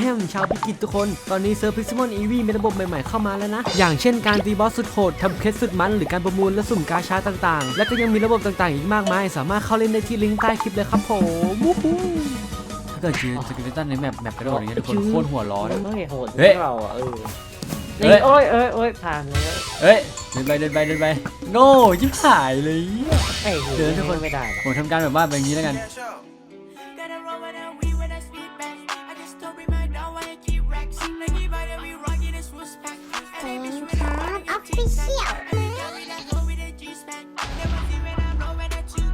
แอมชาวพิกิตทุกคน ตอนนี้เซิร์ฟพิซมอนอีวีมีระบบใหม่ๆเข้ามาแล้วนะ อย่างเช่นการตีบอสสุดโหดทำเคสสุดมัน หรือการประมูลและสุ่มกาชาต่างๆ และก็ยังมีระบบต่างๆ อีกมากมาย สามารถเข้าเล่นได้ที่ลิงก์ใต้คลิปเลยครับผมวู้ฮู้ถ้าเกิดเจอสกิลตันในแมปแมปกระโดดอย่างเงี้ยทุกคนโคตรหัวร้อน เฮ้ยโหดเฮ้ย เราอะเออเฮ้ยนี่โอ้ยเอ้ยโอ้ยผ่านเลยเอ้ยเดินไปเดินไปเดินไปโน่ยิบหายเลย ไอ้ยเดี๋ยวทุกคน ไม่ได้หรอกผมทำการแบบว่าแบบนี้แล้วกัน Gotta chew.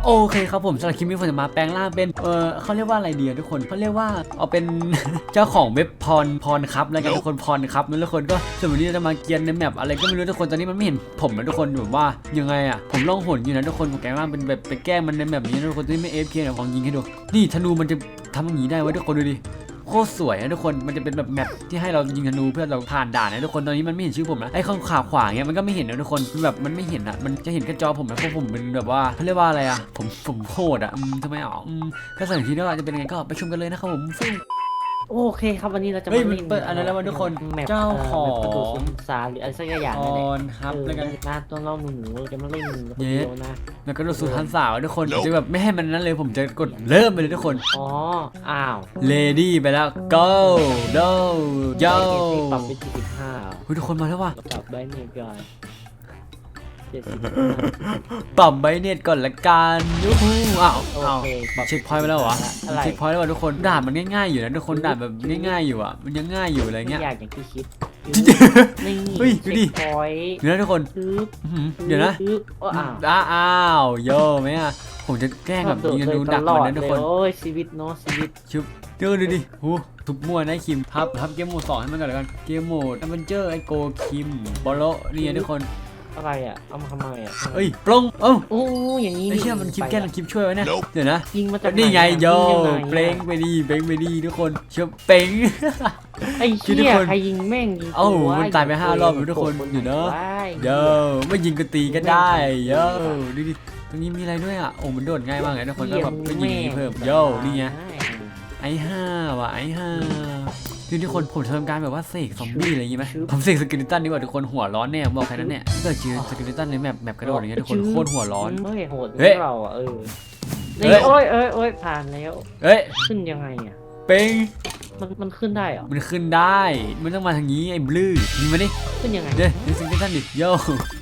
โอเคครับผมสำหรับคลิปนี้ผมจะมาแปลงร่างเป็น เออเขาเรียกว่าอะไรดีอะทุกคนเขาเรียกว่าเอาเป็น เจ้าของเว็บพรพรครับแล้วกันทุกคนพรครับแล้วทุกคนก็ส่วนวันนี้เราจะมาเกียนในแมปอะไรก็ไม่รู้ทุกคนตอนนี้มันไม่เห็นผมนะทุกคนแบบว่ายังไงอะผมล่องหนอยู่นะทุกคนผมแกล้งร่างเป็นแบบไปแกล้งมันในแมปนี้นะทุกคนที่ไม่เอฟเคเดี๋ยวของยิงให้ดูนี่ธนูมันจะทำอย่างนี้ได้ไว้ยทุกคนดูดิ โคตรสวยนะทุกคนมันจะเป็นแบบแมปที่ให้เรายิงธนูเพื่อเราผ่านด่านนะทุกคนตอนนี้มันไม่เห็นชื่อผมแล้วไอ้ข้างขาขวาเงี้ยมันก็ไม่เห็นนะทุกคนคือแบบมันไม่เห็นอะมันจะเห็นแค่จอผมนะเพราะผมเป็นแบบว่าเขาเรียกว่าอะไรอะผมผมโคตรอะอืมทำไมอ๋ออืมก็สั่งทีว่าจะเป็นยังไงก็ไปชมกันเลยนะครับผมซึ่ง โอเคครับวันนี้เราจะเฮ้ยมามันเล่นเปิดอันนั้นแล้ววะทุกคนแมปเจ้าของแมปประตูสุนทราหรืออะไรสักอย่างอนั่นแหละอนครับเออแล้วกันหน้าตัวเราหนูหนูๆจะมาเล่นคนเย้เดียวนะแล้วก็ดูสูตรทันสาวทุกคนจะแบบไม่ให้มันนั้นเลยผมจะกดเริ่มไปเลยทุกคนอ๋ออ้าวเลดี้ไปแล้ว go go yo ปรับเป็นสี่สิบห้าเฮ้ยทุกคนมาแล้วว่ะปรับได้นี่ก่อนเจ็ดสิบปรับไบเน็ตก่อนละกันยูฮูอ้าวโออ้าวเคปรับเช็คพอยต์ไปแล้วเหรออะไรเช็คพอยต์แล้วว่ะทุกคนด่านมันง่ายๆอยู่นะทุกคนด่านแบบง่ายๆอยู่อะมันยังง่ายอยู่อะไรไม่เงี้ยยากอย่างที่คิดนี่เฮ้ยดูดิเช็คพอยต์เดี๋ยวนะทุกคนปึ๊บอื้อหือเดี๋ยวนะปึ๊บอ้าวอ้าวอ้าวโยไหมอะผมจะแกล้งแบบยิงกันดูดักมันนะทุกคนโอ้ยชีวิตเนาะชีวิตชุบเจอดูดิหูทุบมั่วนะคิมพับพับเกมโหมดสองให้มันก่อนเลยกันเกมโหมดอเวนเจอร์ไอโกคิมบอลโลนี่ไงทุกคน อะไรอะ เอามาทำไมอะเอ้ยปลงเอ้าโอ้ยอย่างนี้ไอ้เชี่ยมันคลิปแกล้งคลิปช่วยไว้เนี่ยเดี๋ยวนะยิงมาจากนี่ไงหอะโยยิงยังไงอะเปลงไปดีเปลงไปดีทุกคนเชื่อเป่งไอ้คือเชี่ทุกยคน ใครยิงแม่งยิงเอ้ากูวะมันตายไปห้ารอบแล้วทุกคนอยู่เนอะว้ายโยไม่ยิงก็ตีก็ได้โยดูดิตรงนี้มีอะไรด้วยอะโอ้มันโดดง่ายมากเลยทุกคนก็แบบก็ยิงนี้เพิ่มโยนี่ไงไอ้ห้าว่ะไอ้ห้า คือทุกคนผมจะทำการแบบว่าเสกซอมบี้อะไรอย่างงี้ไหมผมเสกสกิลิตันดีกว่าทุกคนหัวร้อนแน่ผมบอกแค่นั้นเนี่ยถ้าเกิดเจอสกิลิตันในแมปแมปกระโดดอย่างเงี้ยทุกคนโคตรหัวร้อนเฮ้ยโหดเฮ้ยเราอะเออเฮ้นี่ยโอ้ยเอ้ยโอ้ยผ่านแล้วเอ้ยขึ้นยังไงอะเป้งมันมันขึ้นได้เหรอ มันขึ้นได้ มันต้องมาทางนี้ไอ้บลื้อนี่มาดิ ขึ้นยังไง เดี๋ยวดูสกิลิตันดิโย่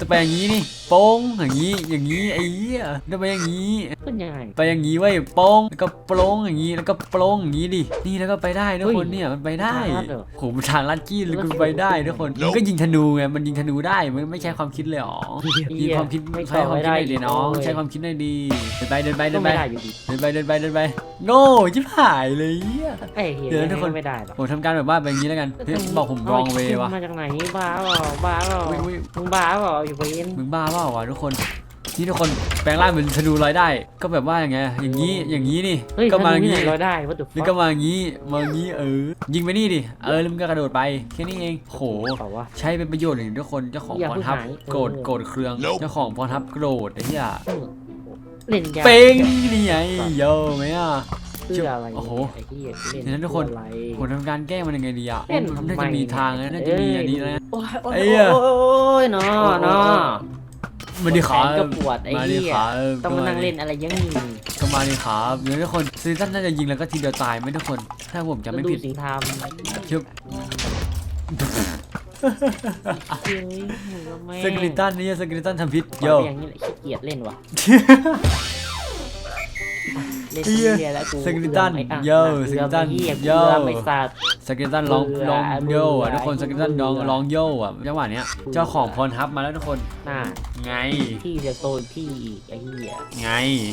จะไปอย่างงี้นี่โป้งอย่างงี้อย่างงี้ไอ้เหี้ยจะไปอย่างงี้ ขึ้นยังไง ไปอย่างงี้ไว้ยโป้งแล้วก็โปร่งอย่างงี้แล้วก็โปร่งอย่างงี้ดินี่แล้วก็ไปได้ทุกคนเฮ้ยเนี่ยมันไปได้ทางลัดเหรอ โหมันทางลัดกี้เลยมันไปได้ทุกคนมันก็ยิงธนูไงมันยิงธนูได้มันไม่ใช้ความคิดเลยหรอมีความคิดไม่ใช้ความคิดหน่อยดีน้องโยใช้ความคิดหน่อยดีเดินไปเดินไปเดิก็นไปไม่ได้อยู่ดีเดินไปเดินไปเดินไปโง่ชิบหายเลยเหี้ย ไอ้เหี้ยเดี๋ยวนะทุกคน ไม่ได้หรอกผมทำการแบบว่าแบบนี้แล้วกันเฮ้ยบอกผมรองเวย์วะมาจากไหนบ้าเปล่าบ้าเปล่าอุ๊ยอุ๊ยมึงบ้าเปล่าอยู่เวนมึงบ้าเปล่าวะทุกคนนี่ทุกคนแปลงร่างเป็นธนูลอยได้ ก็แบบว่าอย่างไงอย่างนี้อย่างนี้นี่เฮ้ยก็มาอทำย่างนี้นี้เราได้วัตถุนี่ก็มาอย่างนี้มาอย่างนี้เออยิงไปนี่ดิเออแล้วมึงก็กระโดดไปแค่นี้เองโห เปล่าวะ ใช้เป็นประโยชน์อย่างทุกคนเจ้าของอย่าพเพิ่รงทับหาย โกรธเออโกรธเครื่องเจ้าของพรทับโกรธไอ้เหี้ยเล่นยาเป้งนี่ไงโยไหมอะ เพื่ออะไรโอ้โหไอ้เหี้ยเล่นเดี๋ยวนะทุกคน เพื่ออะไร ผมทำการแก้มันยังไงดีอะเล่นมันน่าทำไมจะมีทางนะน่าจะมีอันนี้นะ โอ้ยโอ้ยไอ้เหี้ย โอ้ยโอ้ยเนาะเนาะ มาดิขาแขนก็ปวดไอ้มาดิเหี้ยขาเออต้องมานั่งเล่นอะไรอยังนี้ก็มาดิขาเดี๋ยวทุกคนซีซั่นน่าจะยิงแล้วก็ทีเดียวตายไหมทุกคน ถ้าผมจำไม่ดูผิด สิงทามชึบเฮ้ยมึงก็แม่สกิลิตันนี่สกิลิตันทำพิษโยโย่อย่างนี้แหละขี้เกียจเล่นว่ะ เล่นเหี้ยเรียแล้วกูสกิลิตันเบื่อไอ้อะโย่เบื่อสกิลิตันไอ้เหี้ยโย่เบื่อไม่สัตว์สกิลิตันร้องเบื่อร้องโย่อะเบื่อทุกคนสกิลิตันร้องเบื่อร้องโย่อะจังหวะเนี้ยเจ้าของพรทับมาแล้วทุกคนน่าไงพี่จะโตนพี่อีกไอ้เหี้ยไง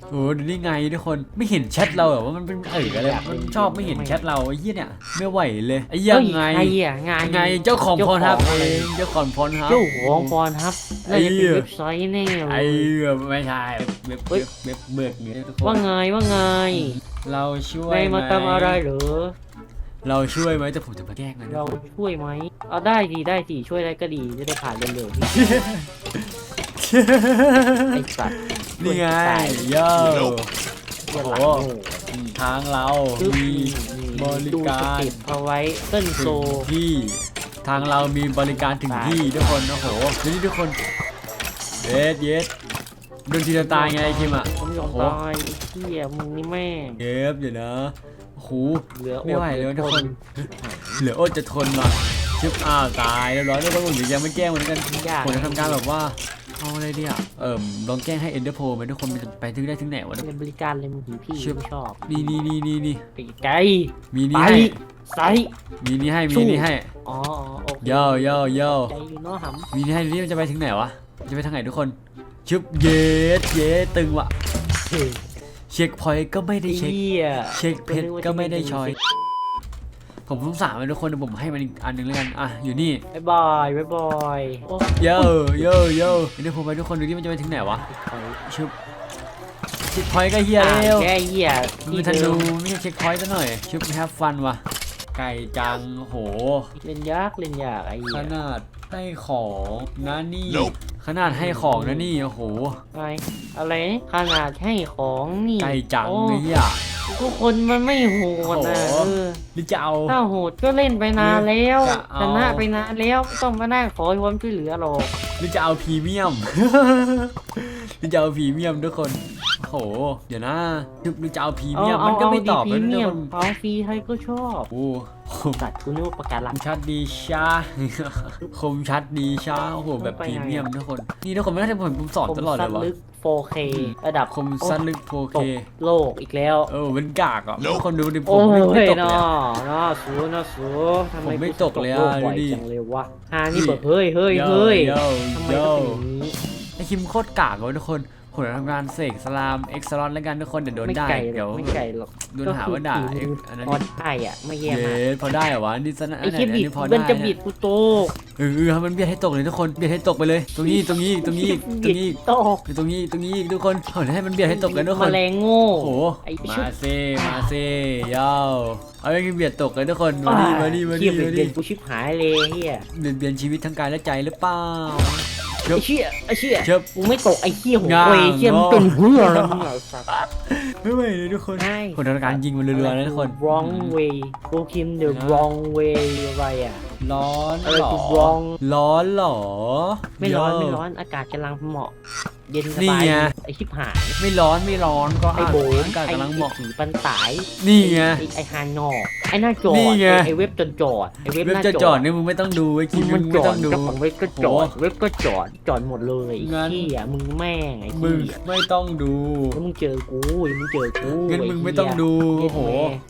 โอ้ดูนี่ไงทุกคนไม่เห็นแชทเราเหรอว่ามันเป็นเอ๋ยอะไรมันชอบไม่เห็นแชทเราไอ้เหี้ยเนี่ยไม่ไหวเลยไอ้เหี้ยังไงเฮ้ยไงอะไงไงเจ้าของพรทับเจ้าของเองเจ้าของพรทับเจ้าของพรทับไอ้น่าจะเหี้เป็นยเว็บไซต์แน่เลไอ้ยแบบไม่ใช่เว็บเฮ้เว็ยบเว็บเบิกเงี้ยทุกคว่านไงว่าไงเราช่วยนายไหมมาทำอะไรเหรอเราช่วยไหมแต่ผมจะมาแกล้งมันนะเราช่วยไหมเอาได้ดีได้สิช่วยได้ก็ดีจะได้ผ่านเร็วๆพี่ไอ้สัตว์นี่ไงตายโย่เหี้ยหลังโอ้โง่ทางเราปึ๊บมีบริดูสการเต็ปเอาไว้เต้นโซถึงที่ทางเรามีบริการถึงที่ทุกคนโอ้โหดูนี่ทุกคนเยสเยส โดนทีละตายไงไอ้คิมอะผมยอมโอ้โหตายไอ้เหี้ยมึงนี่แม่งเยฟเดี๋ยวนะโอ้โหเหลืออดไม่ไหวเลยลือทุกคนทเหลืออดจะทนว่ะชิบอ้าวตายเรียบร้อยแล้วก็ผมเดี๋ยวยังไม่แกล้งเหมือนกันยากผมจะทำการแบบว่าเอาอะไรดีอะเอิ่มลองแกล้งให้เอ็นเดอร์โพไปทุกคนมันจะไปถึงได้ถึงไหนวะเป็นบริการเลยมึงผีพี่ชิบไม่ชอบนี่นี่นี่นี่นี่ไปไกลมีไปนี่ให้ใส่มีนี่ให้มีสู้นี่ให้อ๋ออ๋อโอเคโย่โย่โย่ใจอยู่เนาะหมีนี่ให้นี่มันจะไปถึงไหนวะจะไปทางไหนทุกคน ชึบเยสเยสตึงว่ะำเฮ้ยเช็คพอยต์ก็ไม่ได้เช็คเหี้ยเช็คเพชรก็ไม่ได้ชอย ผมสงสารมันทุกคนเดี๋ยวผมให้มันอีกอันหนึ่งแล้วกัน อะ อยู่นี่บ๊ายบายบ๊ายบายโอ้โย่โย่โย่เดี๋ยวผมไปทุกคนดูที่มันจะไปถึงไหนวะชึบเช็คพอยต์ก็เฮียอ่าเร็วแค่เหี้ยมันเป็นธนูไม่ใช่เช็คพอยต์ซะหน่อยชึบแฮปฟันว่ะ ไก่จังโห เล่นยากเล่นยากไอ้ขเหี้ยนาดให้ของนะนี่ขนาดให้ของนะนี่โอ้โหอะไรอะไรขนาดให้ของนี่ไก่จังโอ้ไอ้เหี้ยทุกคนมันไม่โหดนะโอ้ เออหรือจะเอา ถ้าโหดก็เล่นไปนานแล้วจะเอา ชนะไปนานแล้วไม่ต้องมานั่งขอความช่วยเหลือหรอกหรือจะเอาพรีเมียม หรือจะเอาพรีเมียมทุกคน โอ้โห เดี๋ยวนะหรือจะเอาพรีเอาเมียมเอามันก็เอาไม่ดีตอบพรีเลยทุเมีกยคมนเอาฟรีใครก็ชอบโอ้คมตัดคุณนึกว่าประกันหลักชัดดีชาคมชัดดีชาโอ้โหแบบพรีเมียมทุกคน นี่ทุกคนไม่ได้ผมผมสอนคมตลอดเลสั้ยนวะลึก 4K ระดับคมสั้นลึกโอตเคกโลกอีกแล้ว เออเป็นกากอะทุกคนดูดิผโอ้มไม่ไม่ยตกเลยเนาะอะเนาะสูเนาะสูทำไมผมไม่กูตกเลยอะโลบ่อยดูดิจังเลยวะฮานี่ แบบเฮ้ยเฮ้ยเฮ้ยโย่ทำไมโย่ต้องเป็นอย่างนี้ ไอคิมโคตรกากเลยทุกคน ผมจะทำงานเสกสลามเอ็กซ์ลอนแล้วกันทุกคนเดี๋ยวโดนไม่ได้ไก่หรเดี๋ยอวกไม่ไก่หรอกโดนหาว่าด่าก็เอ็คืกอซ์อันนั้นพอได้อะไม่แย่เย้มากพอได้เหรอวะนี่สนะไอ้คิดนบิดนี้พอมัได้นจะนะบิดกูโตกเออเออให้มันเบียดให้ตกเลยทุกคนเบียดให้ตกไปเลย ตรงนี้ตรงนี้ตรงนี้ตรงนี้โตกตรงนี้ตรงนี้ทุกคนเฮ้ยให้มันเบียดให้ตกกันทุกคน แมลงโง่ โอ้โหไอ้มาชุดเซมาเซยาวเอาให้เบียดตกกันทุกคนมาดิมาดิมาดิเฮียมาเบีดิยดกูชิบหายเลยเฮียเบียดเบียนชีวิตทั้งกายและใจหรือเปล่า เชิบไอ้เชี่ยไอ้เชี่ยเชิบกูไม่ตกไอ้เฮียหัวงาเวยเฮียมันเป็นเหือแล้วมึงอะสัตว์ ไม่ไหวเลยทุกคนใช่ คนทำการยิงมันเรือๆนะทุกคน wrong way กูคิม the นะ wrong way อะไรอะ ร้อนอะไรหรอคือ wrong ร้อนหรอ ไม่ร้อนเยไม่ร้อนอากาศกำลังเหมาะ เย็นสนี่บายไง ไอ้ชิบหายไม่ร้อนไม่ร้อนก็ไอ้โบมอากาศไอ้กำลังเหมาะผีปันสายนี่ไงอ้ไอ้ฮานอ ไอ้หน้าจอดนี่ไง ไอ้เว็บจนจอดไอ้เว็บเว็บหน้าจะจจออดดนี่มึงไม่ต้องดูไอ้คิมมึมันงจไม่อต้ดองดูเจ้าของเว็บก็จอดโหเว็บก็จอดจอดหมดเลยไอ้งั้นเหี้ยมึงแม่งไอ้มึงเหี้ยไม่ต้องดูแล้วมึงเจอกูมึงเจอกูงั้นมึงไม่ต้องดูโอ้โห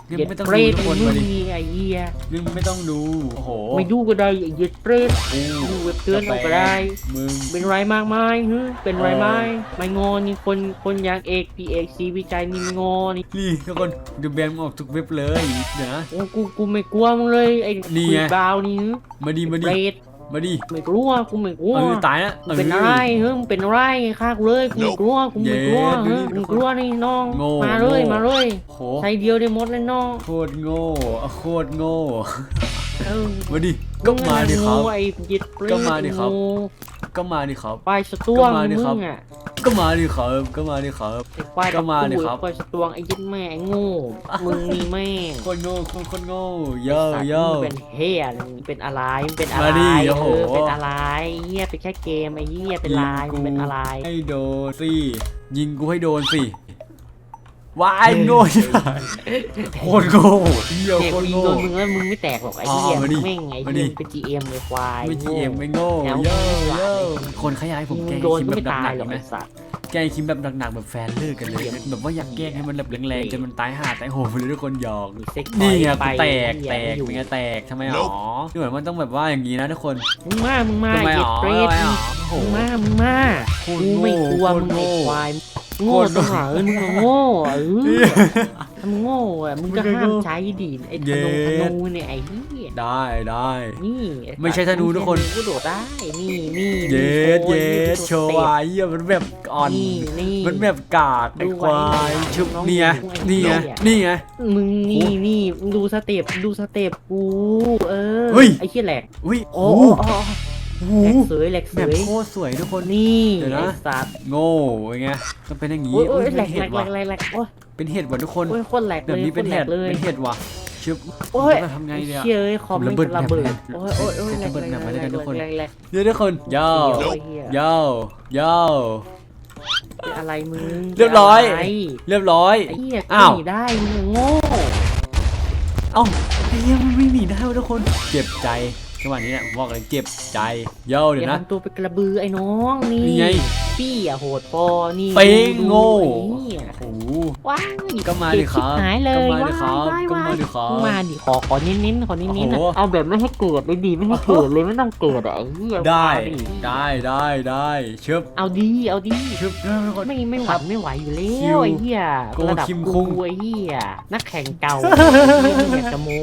งั้นเย็ดไม่ต้องเปรดูตทุกคนมึมางดิมีไอ้เหี้ยงั้นมึงไม่ต้องดูโอ้โหไม่ดูก็ได้ไอ้เย็ดเปรตกูดูเว็บเตือนเอาก็ได้ มึง เป็นไรมากไหมฮึเป็นไรไหมเออไม่งอนี่คนคนอย่างเอกพีเอกซีวิจัยนี่ไม่งอนี่ นี่ทุกคนดูแบนมึงออกทุกเว็บเลยเดี๋ยวนะโอ้กูกูไม่กลัวมึงเลยไอ้นี่คุไงยบาวนี่ฮึมาดีมาเปดีรตมาดีไม่กลัวกูไม่กลัวเออตายนะมึงเป็นอะไรเฮ้ยมึงเป็นอะไรฆ่ากูเลยกูไม่กลัวกูไม่กลัวเย้เฮ้ยดูดิมึงกลัวนี่น้องโง่มาเลยโง่มาเลยโหใช้เดียวได้หมดเลยน้องโคตรโง่โคตรโง่เออ มาดิก็มาดิครับ ไอ้เย็ดเปรตก็มาดิครับงูก็มาดิครับ ไปสตวงก็มาดิมึครับ งอะก็มาดิครับก็มาดิครับ ไอ้ควายก็มาดิตะครับ ไปสตวงไอ้เย็ดแม่ไอ้โง่มึงนี่แม่งโคตรโง่โคตรโคตรโง่เย่สัตว์เย่มึงเป็นเฮียมึงเป็นอะไรมึงเป็นอะไรมาดิโอ้โห เออเป็นอะไรเฮียเป็นแค่เกมไอ้เฮียเป็นลายมึงเป็นอะไร ให้โดนสิยิงกูให้โดนสิ วายโง่ชิบหายโคตรโง่เหี้ยเนี่ยโคกูตรยิงโง่ โดนมึงแล้วมึงไม่แตกหรอกไอ้อ๋อเฮียมาดิแม่งไอ้มาเฮีดิยเป็น GM เลยควายไม่จีเอ็มไม่โง่แนวเย่หวานเย่เลยคนขยายผมมึแกล้งงโดนคิมก็แบไม่บหตานัยกหรๆอกไหมไอ้สัตว์แกล้งคิมแบบหนักๆแบบแฟนเลิกกันเลย แบบว่าอยากแกล้งให้มันแบบแรงๆจนมันตายห่าตายโหงไปเลยทุกคนหยอก มีเซ็กนี่ไงไปกูแตกเหี้ยแตกไม่อยู่เป็นไงแตกทำไมหรอดูเหมือนมันต้องแบบว่าอย่างนี้นะทุกคนมึงมามึงมาทำไมเย็หรดอเปรทำตไมหรอโอ้โห มึงมามึงมาโคตรกูโง่ไม่กลัวโคตมึรงไอ้โง่ควาย โง่ตรงไหนมึงอะโง่อะเออทำโง่อะมึงก็ห้ามใช้ดิไอ้ธนูธนูเนี่ยไอ้เหี้ยได้ได้ นี่ไม่ใช่ธนูทุกคนกูโดดได้นี่นี่เย็ดโอ้เย็ดนี่โชว์ไอ้เหี้ยมันแบบอ่อนนี่นี่มันแบบกากไอ้ดูควายไว้ชุบน้องนี่ไงดูไว้นี่ไงเนี่ยนี่ไงมึงนี่นี่มึงดูสเต็ปดูสเต็ปกูเออเฮ้ยไอ้เหี้ยแหลกอุ้ยโอ้โอ้โหโห แหลกเสยแหลกเสแบบยโคตรสวยทุกคน นี่เดี๋ยวนะ ไอ้สัตว์โง่เป็นไงต้องเป็นอย่างนี้โอ้ยโอ้ยอุ๊ยแหลเป็นกแหลเห็ดกแหลว่ะกแหลกแหลกโอ้ยเป็นเห็ดว่ะทุกคน โอ้ยโคตรแหลกแบเลบยนี้เป็นโคตรแหลเห็ดกเลยเป็นเห็ดว่ะชึบโอ้ยจะทำไงเนี่ย เชยคอมมันระเบิดระเบิดแบบโอ้ยโอ้ยโอ้ยแรระงเบิดแรงแบบแรมาด้วยกันทุกคนงแรงแรงเดี๋ยวทุกคนย่อโอ้ยเหี้ยย่อย่ออะไรมึงเรียบร้อยะไเรียบร้อยไอ้เหี้ยอ้าวหนีได้มึงโง่เอ้าไอ้เหี้ยมันไม่หนีได้เว้ยทุกคนเจ็บใจ จังหวะนี้เนี่ยผมบอกเลยเจ็บใจย่ออเดี๋ยวย่านะทำตัวเป็นกระบือไอ้น้องนี่นี่ไงพี่อะโหดพอนี่เป้งโง่ไอ้เหี้ยโอ้โหว้ายก็มาดิครับเจ็ชิหายเลยก็มาดิครับว้ายก็มาดิครับว้ายมาดิขอขอเน้นๆขอเน้นๆโอ้นะโหเอาแบบไม่ให้เกิดเลยดีไม่ให้เกิดเลยไม่ต้องเกิดอะไอ้เหี้ยได้มาได้ได้ได้ชึบเอาดีเอาดีชึบนะทุกคนไม่ไม่หครัวับนไม่ไหวอยู่แล้คิววไอ้เหี้ยโกระดับคิมกูคุงไอ้เหี้ยนักแข่งเก่าไม่อยากจะโม้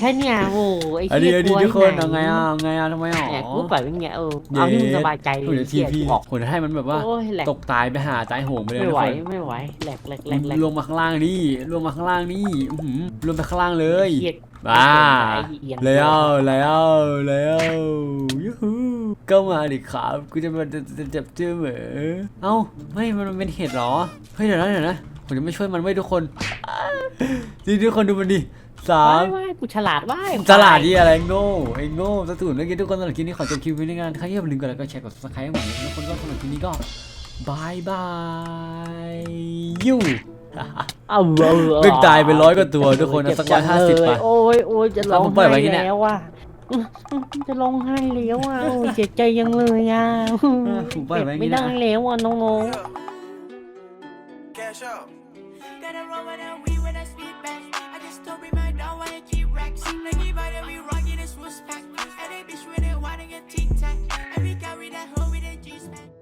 แค่เนี่ยโอ้ไอ้อันนี้เหี้ยอันนี้กลัวทุกคนที่หเอาไงอะเอาไงอะทำไมอะเนี่ยกูแบบอย่างเงี้ยเออเอาที่มึงสบายใจเลโอ้ยเดี๋ยวทีเหี้ยพี่กูออกผมจะให้มันแบบว่า โอ้ยแหลกตกตายไปหาตายโหงไปเลยไม่ทุกไหวคนไม่ไหวแหลกแหลกแหลกแหลกลงมาข้างล่างนี่ลงมาข้างล่างนี่อื้อหือลงไปข้างล่างเลยเหี้ยบ้าไอ้เหี้ยแล้วแล้วแล้วยูฮูก็มาดิครับกูจะมาจะจะจับเจอเหมอเอ้าไม่มันมันเป็นเห็ดเหรอเฮ้ยเดี๋ยวนะเดี๋ยวนะ ผมจะไม่ช่วยมันไว้ยทุกคนนี่ทุกคนดูมันดิสาว้ามยว้ายกูฉลาดว้ายตลาดที่อะไรโง่ไอ้โง่สตูนเมื่อกี้ทุกคนสำหรับคลิปนี้ขอจบคลิปไว้ในงานใครที่อย่าลืมกดไลค์กดแชร์กด subscribe ให้ผมด้วยทุกคนก็สำหรับคลิปนี้ก็บายบายยูเอาเอาเพิ่งตายไปร้อยกว่าตัวทุกคนนะสักร้อยห้าสิบไปโอ้ยโอ้ยจะร้องเอาผมปล่อยไว้ไห้อย่างเงี้ยแล้วอะจะร้องไห้แล้วอะโอ้ยเจ็บใจยังเลยอะผมปล่อ Gotta roll with that weed when I speed back. I just told me my dog wanna keep racks. Like if I don't be rocking this was packed. And they bitch with it, wanting a tic tac. Every guy with that hoe with a G-Spec.